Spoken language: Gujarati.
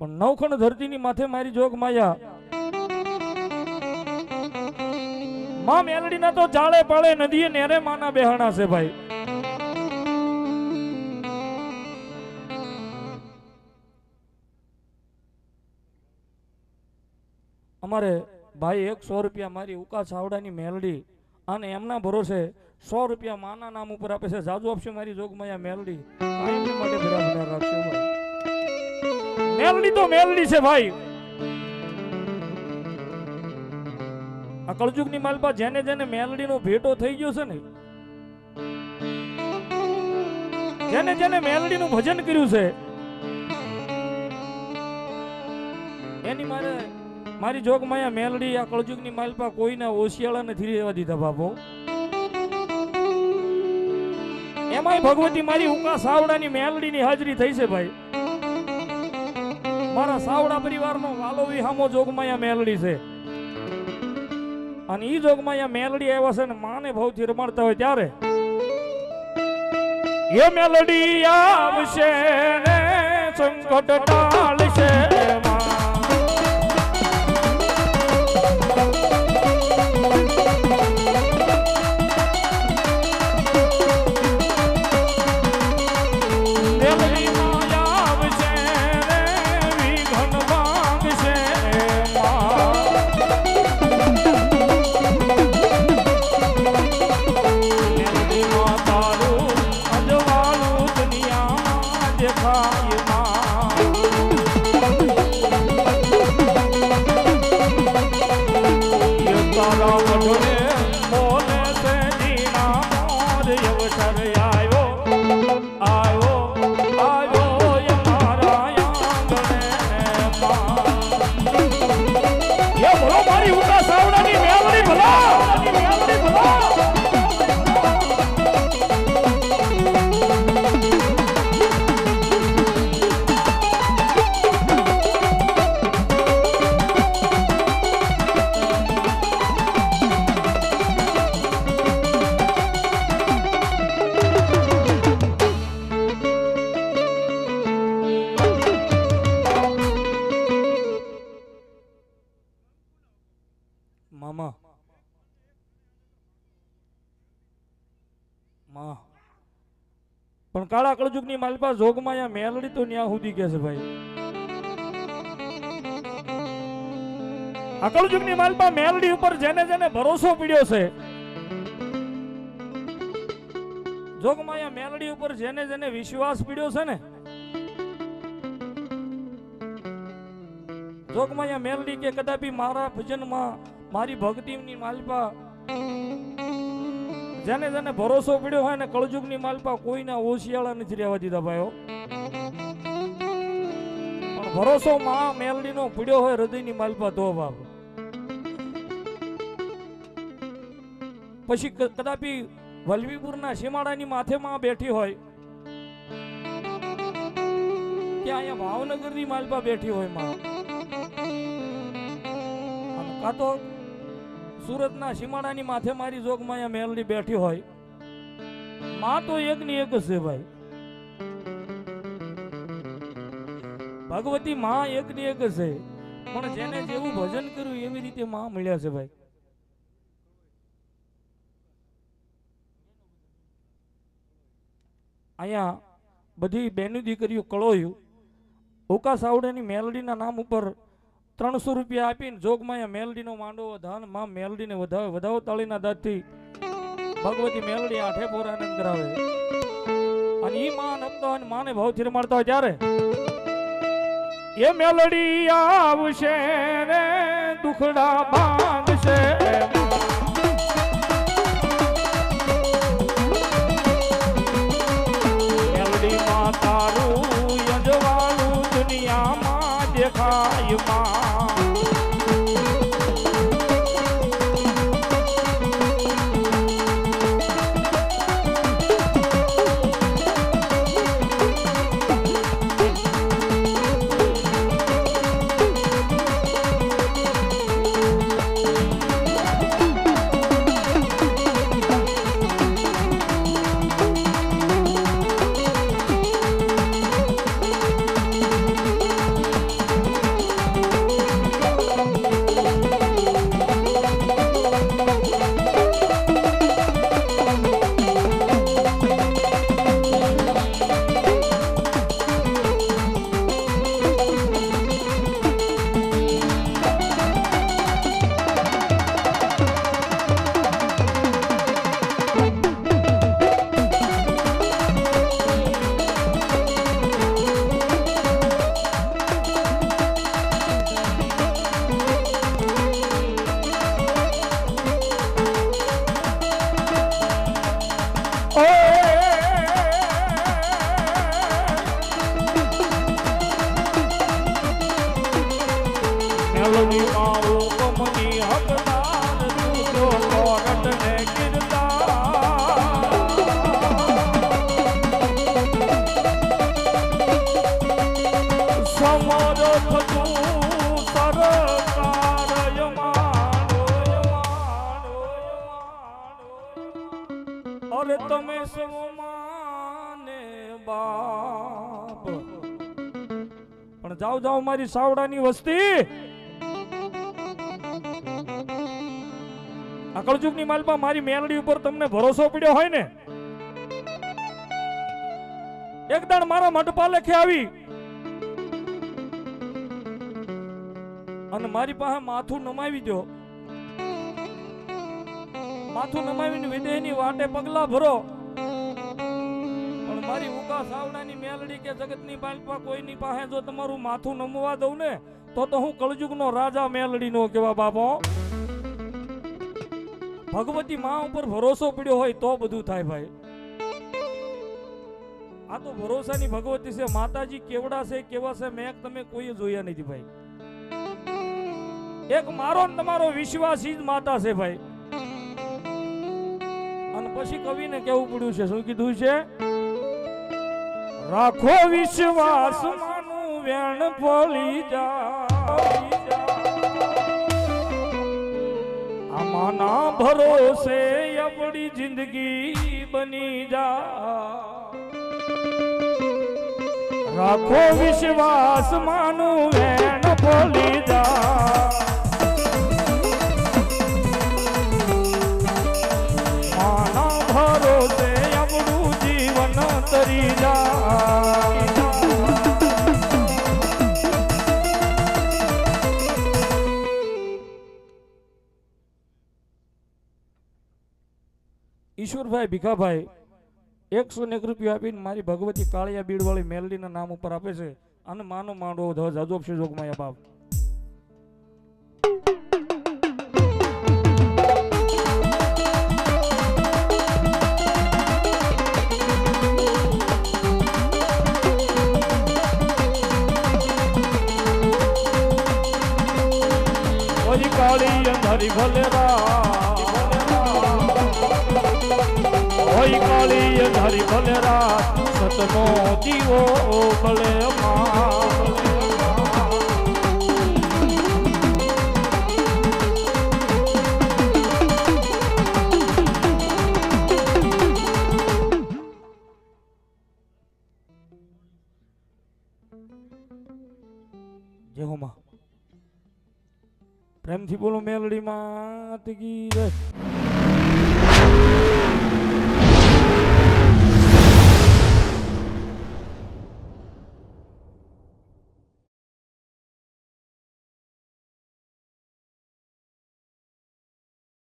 પણ નવખંડ ધરતીની માથે મારી જોગ માયા. માં મેલડીના તો જાળે પાળે નદીએ નેરે માના બેહાણા છે ભાઈ. અમારે ભાઈ એક સો રૂપિયા મારી ઉકા છાવડાની મેલડી અને એમના ભરોસે સો રૂપિયા માના નામ ઉપર આપે છે. જાજુ આપશે મારી જોગમાયા મેલડી. માટે રાખશે મેલડી તો મેલડી છે ભાઈ. આ કળજુગની માલપા જેને જેને મેલડીનો ભેટો થઈ ગયો છે ને, જેને જેને મેલડીનું ભજન કર્યું છે, એની મારે, મારી જોગમાયા મેલડી આ કળજુગની માલપા કોઈના ઓશિયાળા નથી રહેવા દીધા બાપો. એમાંય ભગવતી મારી ઉકા સાવડાની મેલડીની હાજરી થઈ છે ભાઈ. મારા સાવડા પરિવારનો વાલો વિહામો જોગમાયા મેલડી છે. અને ઈ જોગમાયા મેલડી આવ્યા છે ને માને ભવથી રમાડતા હોય ત્યારે. એ મેલડી આવશે ને સંકટ ટાળશે. દુનિયામાં માં. પણ કાળા કળજુગની માલપા જોગમાયા મેલડી તો ન્યા સુધી કે છે ભાઈ. આ કળજુગની માલપા મેલડી ઉપર જેને જેને ભરોસો પીડ્યો છે જોગમાયા મેલડી ઉપર જેને જેને વિશ્વાસ પીડ્યો છે ને જોગમાયા મેલડી કે કદાપી મારા ભજનમાં મારી ભક્તિની માલપા જેને જેને ભરોસો પડ્યો હોય ને કળજુગની માલપા કોઈના ઓશિયાળા નથી રહેવા દીધા ભાઈઓ. ભરોસો માં મેલડીનો પડ્યો હોય હૃદયની માલપા તો બાપ પછી કદાપી વલવીપુરના સીમાડાની માથે માં બેઠી હોય, ત્યાં અહીંયા ભાવનગરની માલપા બેઠી હોયમાં. કાં તો સુરતના સીમાડાની માથે મારી જોગમાયા મેલડી બેઠી હોય. માં તો એકની એક જ છે ભાઈ. ભગવતી માં એકની એક છે. પણ જેને જેવું ભજન કર્યું એવી રીતે માં મળ્યા છે ભાઈ. અહીંયા બધી બેની દીકરીઓ કળોયું. ઓકા સાવડેની મેલડીના નામ ઉપર ત્રણસો રૂપિયા આપીને જોગમાં મેલડીનો માંડો ધનમાં મેલડીને વધાવે વધાવો તાળીના દાંતથી ભગવતી મેલડી આઠે આનંદ કરાવે. અને ઈ માન નપતો અને માને ભાવથી મારતા હોય ત્યારે એ મેલડી આવશે રે દુખડા ભાંગશે અરે તમે સૌ માને બાપ. પણ જાઓ જાઓ મારી સાવડાની વસ્તી. આ કળજુગની માલમાં મારી મેલડી ઉપર તમને ભરોસો પડ્યો હોય ને? એક દાણ મારા મંડપા લેખે આવી. અને મારી પાસે માથું નમાવી દો માથું નમાવીને વિદેહની વાટે પગલા ભરો. પણ મારી ઉકા સાવડાની મેલડી કે જગતની બાલપા કોઈની પાસે જો તમારું માથું નમવા દઉં ને, તો તો હું કળજુગનો રાજા મેલડીનો કેવા બાપો. ભગવતી માં ઉપર ભરોસો પડ્યો હોય તો બધું થાય ભાઈ. આ તો ભરોસાની ભગવતી છે, માતાજી કેવડા છે, કેવા છે, મેં તમે કોઈ જોયા નથી ભાઈ. એક મારો તમારો વિશ્વાસી જ માતા છે ભાઈ. પછી કવિને કેવું પડ્યું છે? શું કીધું છે? રાખો વિશ્વાસ, માનું વેણ ફોલી આમાના ભરોસે આપણી જિંદગી બની જા રાખો વિશ્વાસ, માનું વેણ ફળી જા ઈશ્વરભાઈ ભીખાભાઈ, એકસો ને એક રૂપિયા આપીને મારી ભગવતી કાળિયા બીડવાળી મેલડીના નામ ઉપર આપે છે. અને માનો માંડો ધ્વજ અજોબ છે બાપ. અંધારી ભલે ઓય કાળી અંધારી ભલે રાત સતનો દીવો ભલે માં પ્રેમથી બોલો મેલડીમાં તકી જય.